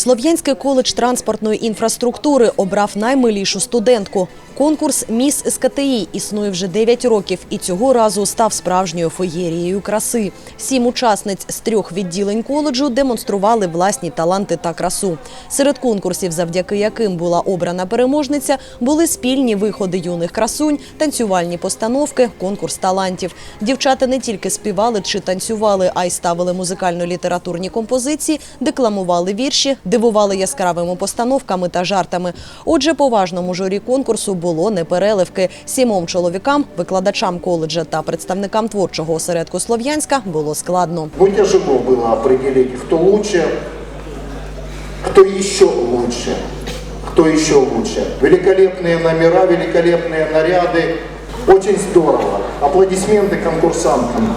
Слов'янський коледж транспортної інфраструктури обрав наймилішу студентку. Конкурс Міс СКТІ існує вже 9 років і цього разу став справжньою феєрією краси. Сім учасниць з трьох відділень коледжу демонстрували власні таланти та красу. Серед конкурсів, завдяки яким була обрана переможниця, були спільні виходи юних красунь, танцювальні постановки, конкурс талантів. Дівчата не тільки співали чи танцювали, а й ставили музикально-літературні композиції, декламували вірші, дивували яскравими постановками та жартами. Отже, поважному журі конкурсу було не переливки. Сімом чоловікам, викладачам коледжа та представникам творчого осередку Слов'янська було складно. Ну, тяжело было определить, кто лучше, кто еще лучше, кто еще лучше. Великолепные номера, великолепные наряды. Очень здорово. Аплодисменты конкурсантам.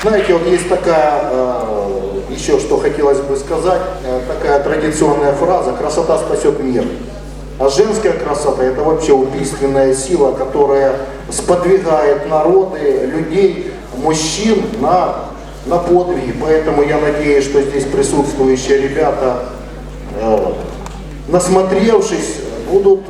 Знаете, вот есть такая, э, еще что хотелось бы сказать, э, такая традиционная фраза «красота спасет мир». А женская красота – это вообще убийственная сила, которая сподвигает народы, людей, мужчин на, на подвиги. Поэтому я надеюсь, что здесь присутствующие ребята, э, насмотревшись, будут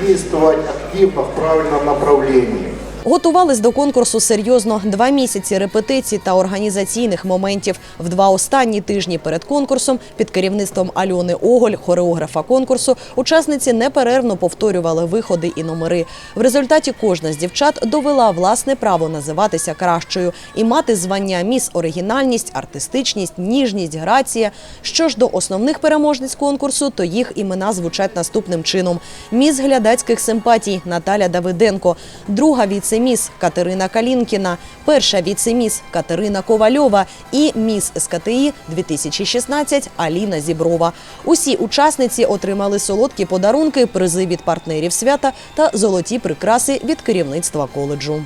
действовать активно в правильном направлении. Готувались до конкурсу серйозно два місяці репетицій та організаційних моментів. В два останні тижні перед конкурсом під керівництвом Альони Оголь, хореографа конкурсу, учасниці неперервно повторювали виходи і номери. В результаті кожна з дівчат довела власне право називатися кращою і мати звання міс оригінальність, артистичність, ніжність, грація. Що ж до основних переможниць конкурсу, то їх імена звучать наступним чином: міс глядацьких симпатій Наталя Давиденко, друга віце віце-міс Катерина Калінкіна, перша віце-міс Катерина Ковальова і міс СКТІ 2016 Аліна Зіброва. Усі учасниці отримали солодкі подарунки, призи від партнерів свята та золоті прикраси від керівництва коледжу.